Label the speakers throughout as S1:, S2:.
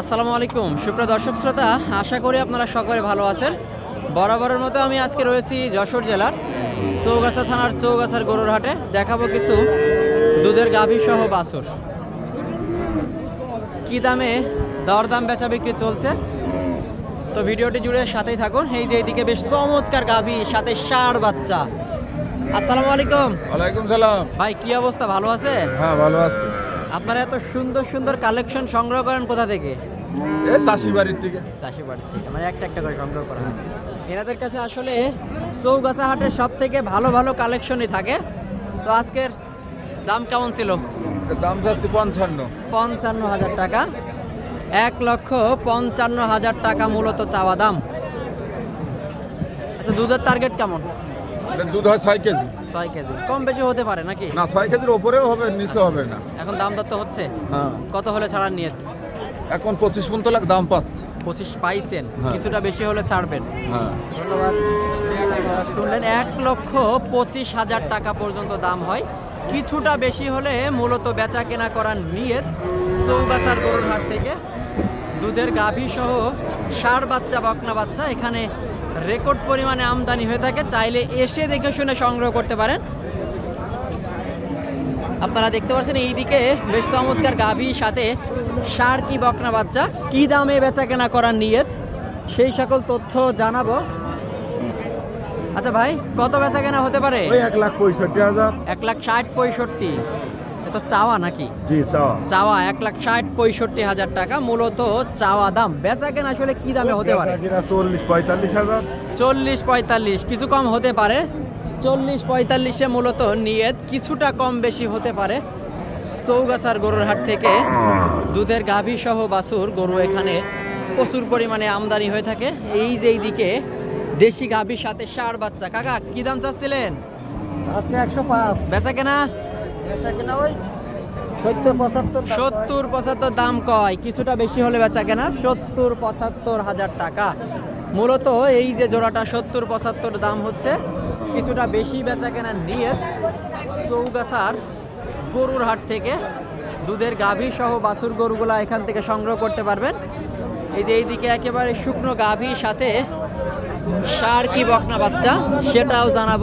S1: আসসালামু আলাইকুম। সুপ্রিয় দর্শক শ্রোতা আশা করি আপনারা সকলে ভালো আছেন। বরাবরের মতো আমি আজকে রয়েছি যশোর জেলার চৌগাছা থানার চৌগাছার গরুর হাটে। দেখাবো কিছু দুধের গাভী সহ বাছুর। কি দামে দরদাম বেচা বিক্রি চলছে? তো ভিডিওটি জুড়ে সাথেই থাকুন। এই যে এইদিকে বেশ চমৎকার গাভী সাথে ষাঁড় বাচ্চা। আসসালামু আলাইকুম।
S2: ওয়ালাইকুম সালাম।
S1: ভাই কি অবস্থা? ভালো আছে?
S2: হ্যাঁ ভালো আছি।
S1: আপনারা এত সুন্দর সুন্দর কালেকশন সংগ্রহ করেন কোথা থেকে?
S2: চাষি বাড়ির থেকে।
S1: চাষি বাড়ি থেকে মানে একটা একটা করে সংগ্রহ করা হয়। এনাদের কাছে আসলে চৌগাছা হাটের সব থেকে ভালো ভালো কালেকশনই থাকে। তো আজকের দাম কেমন ছিল?
S2: দাম যাচ্ছে পঞ্চান্ন।
S1: পঞ্চান্ন হাজার টাকা। এক লক্ষ পঞ্চান্ন হাজার টাকা মূলত চাওয়া দাম। আচ্ছা দুধের টার্গেট কেমন?
S2: দুধ হয় ছয় কেজি।
S1: ছয় কেজি। কম বেশি হতে পারে নাকি?
S2: না ছয় কেজির ওপরেও হবে নিচে হবে না।
S1: এখন দাম দত্ত হচ্ছে?
S2: হ্যাঁ।
S1: কত হলে ছাড়ার নিয়ে
S2: এখন পঁচিশ পর্যন্ত লাখ দাম পাচ্ছে।
S1: পঁচিশ পাইছেন।
S2: হ্যাঁ।
S1: কিছুটা বেশি হলে ছাড়বেন।
S2: হ্যাঁ।
S1: ধন্যবাদ। শুনলেন এক লক্ষ পঁচিশ হাজার টাকা পর্যন্ত দাম হয়। কিছুটা বেশি হলে মূলত বেচা কেনা করার নিয়ে চৌগাছার গরুর হাট থেকে। দুধের গাভী সহ ষাঁড় বাচ্চা বকনা বাচ্চা এখানে রেকর্ড পরিমাণে আমদানি হয়ে থাকে চাইলে এসে দেখে শুনে সংগ্রহ করতে পারেন। আপনারা দেখতে পাচ্ছেন এইদিকে বেশ চমৎকার গাভী সাথে সার কি বকনা বাচ্চা। কি দামে বেচা কেনা করার নিয়ত? সেই সকল তথ্য জানাব। আচ্ছা ভাই কত বেচা কেনা হতে পারে?
S3: এক লাখ পঁয়ষট্টি হাজার।
S1: এক লাখ ষাট পঁয়ষট্টি। এ তো চাওয়া নাকি?
S3: জি চাওয়া।
S1: চাওয়া এক লাখ ষাট পঁয়ষট্টি হাজার টাকা মূলত চাওয়া দাম। বেচা কেনা আসলে কি দামে হতে পারে?
S3: চল্লিশ পঁয়তাল্লিশ হাজার।
S1: চল্লিশ পঁয়তাল্লিশ কিছু কম হতে পারে। চল্লিশ পঁয়তাল্লিশে মূলত নিয়ত কিছুটা কম বেশি হতে পারে। চৌগাছার গরুর হাট থেকে দুধের গাভী সহ বাছুর গরু এখানে প্রচুর পরিমাণে আমদানি হয়ে থাকে। এই যে এইদিকে দেশি গাভীর সাথে ষাঁড় বাচ্চা। কাকা কি দাম চাচ্ছিলেন?
S4: আছে একশো পাঁচ।
S1: বেচা কেনা?
S4: সত্তর, পঁচাত্তর দাম কয়।
S1: কিছুটা বেশি হলে বেচা কেনা? সত্তর, পঁচাত্তর হাজার টাকা। মূলত এই যে জোড়াটা সত্তর, পঁচাত্তর দাম হচ্ছে, কিছুটা বেশি বেচা কেনা নিয়ে চৌগাছার গরুর হাট থেকে দুধের গাভী সহ বাছুর গরুগুলা এখান থেকে সংগ্রহ করতে পারবেন। এই যে এইদিকে একেবারে শুকনো গাভীর সাথে সার কি বকনা বাচ্চা, সেটাও জানাব।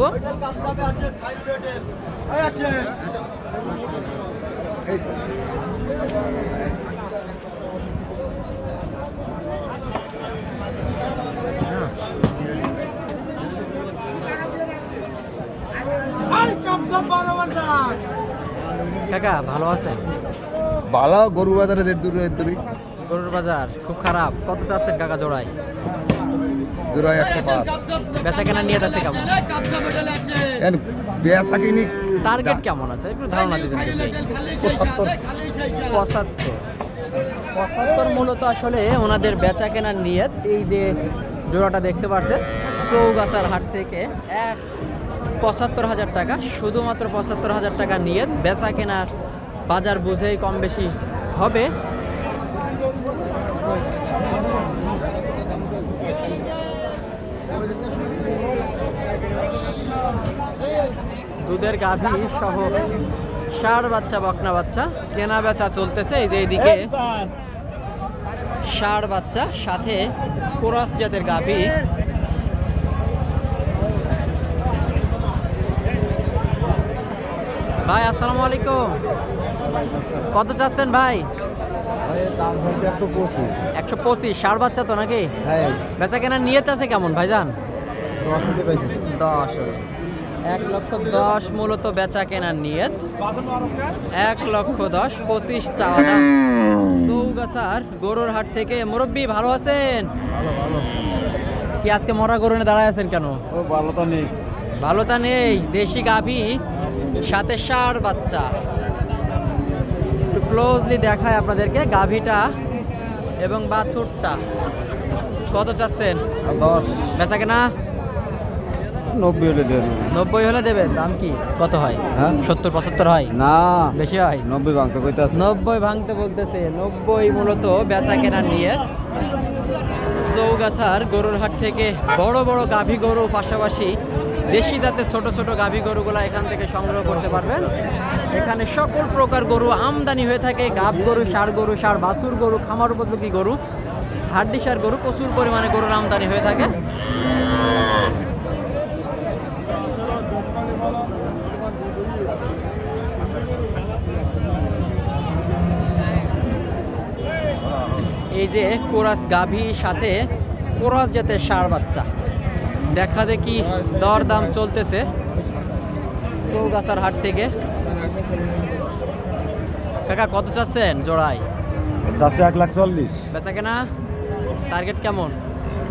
S1: কাকা ভালো আছেন?
S2: বালা গরু বাজারে দেড় দূরে দূরে।
S1: গরুর বাজার খুব খারাপ। কত চাচ্ছেন কাকা জোড়ায়?
S2: জোড়া একশো পাঁচ।
S1: বেচা কেনা নিয়ে আছে কেমন?
S2: বেচা কিনি
S1: টার্গেট কেমন আছে? একটু ধারণা দিতে
S2: পঁচাত্তর।
S1: পঁচাত্তর। মূলত আসলে ওনাদের বেচা কেনার নিয়ত এই যে জোড়াটা দেখতে পাচ্ছেন চৌগাছার হাট থেকে এক পঁচাত্তর হাজার টাকা শুধুমাত্র পঁচাত্তর হাজার টাকা নিয়ে বেচা কেনার বাজার বুঝেই কম বেশি হবে। দুধের গাভী সহ ষাঁড় বাচ্চা বকনা বাচ্চা। কেনা বেচা চলতেছে এই যে এইদিকে ষাঁড় বাচ্চা সাথে কোরাস জাতের গাভী। ভাই আসসালামু আলাইকুম। কত চাচ্ছেন ভাই?
S3: একশো পঁচিশ।
S1: ষাঁড় বাচ্চা তো নাকি?
S3: হ্যাঁ।
S1: বেচা কেনার নিয়ত আছে কেমন ভাইজান?
S3: দশ
S1: এক লক্ষ দশ মূলত বেচা কেনার নিয়ত। এক লক্ষ দশ পঁচিশ চাওয়া দাম। চৌগাছার গরুর হাট থেকে মুরব্বী ভালো আছেন? কি আজকে মরা গরু দাঁড়ায় আছেন কেন?
S3: ও ভালো তো নেই।
S1: ভালো তা নেই দেশি গাভী সাথে ষাঁড় বাচ্চা। একটু ক্লোজলি দেখায় আপনাদেরকে গাভীটা এবং বাছুরটা। কত চাচ্ছেন?
S3: দশ।
S1: বেচা কেনা?
S3: নব্বই হলে দেন
S1: নব্বই হলে দেবেন দাম কি? কত হয়?
S3: হ্যাঁ?
S1: সত্তর পঁচাত্তর হয়?
S3: না।
S1: বেশি হয়?
S3: নব্বই ভাঙতে কইতে
S1: নব্বই ভাঙতে বলতেছে নব্বই মূলত বেচা কেনার নিয়ে। চৌগাছার গরুর হাট থেকে বড় বড় গাভী গরু পাশাপাশি দেশি জাতের ছোট ছোট গাভী গরুগুলা এখান থেকে সংগ্রহ করতে পারবেন। এখানে সকল প্রকার গরু আমদানি হয়ে থাকে গাভ গরু সার গরু সার বাছুর গরু খামার উপযোগী গরু হাড্ডি সার গরু প্রচুর পরিমাণে গরুর আমদানি হয়ে থাকে। যে কোরাস গাভী সাথে কোরাস জাতের সার বাচ্চা। দেখা দেখি দর দাম চলতেছে চৌগাছার হাট থেকে। কাকা কত চাচ্ছেন জোড়ায়?
S3: চারশো এক লাখ চল্লিশ।
S1: বেচা কেনা? টার্গেট কেমন?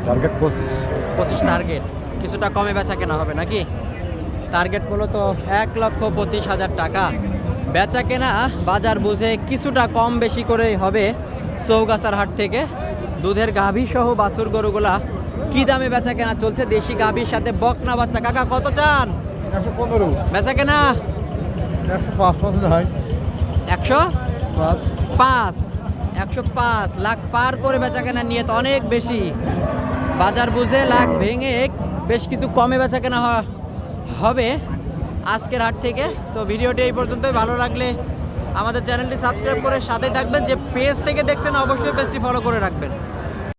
S3: টার্গেট পঁচিশ।
S1: পঁচিশ টার্গেট। কিছুটা কমে বেচা কেনা হবে নাকি? টার্গেট মূলত এক লক্ষ পঁচিশ হাজার টাকা। বেচা কেনা বাজার বুঝে কিছুটা কম বেশি করেই হবে চৌগাছার হাট থেকে দুধের গাভী সহ বাছুর গরুগুলা কি দামে বেচা কেনা চলছে? দেশি গাভীর সাথে বকনা বাচ্চা। কাকা কত চান? বেচা কেনা?
S3: একশো পাঁচ
S1: একশো?
S3: পাঁচ।
S1: লাখ পার করে বেচা কেনা নিয়ে তো অনেক বেশি। বাজার বুঝে লাখ ভেঙে বেশ কিছু কমে বেচা কেনা হবে আজকের হাট থেকে। তো ভিডিওটি এই পর্যন্তই। ভালো লাগলে আমাদের চ্যানেলটি সাবস্ক্রাইব করে সাথে থাকবেন। যে পেজ থেকে দেখছেন, অবশ্যই পেজটি ফলো করে রাখবেন।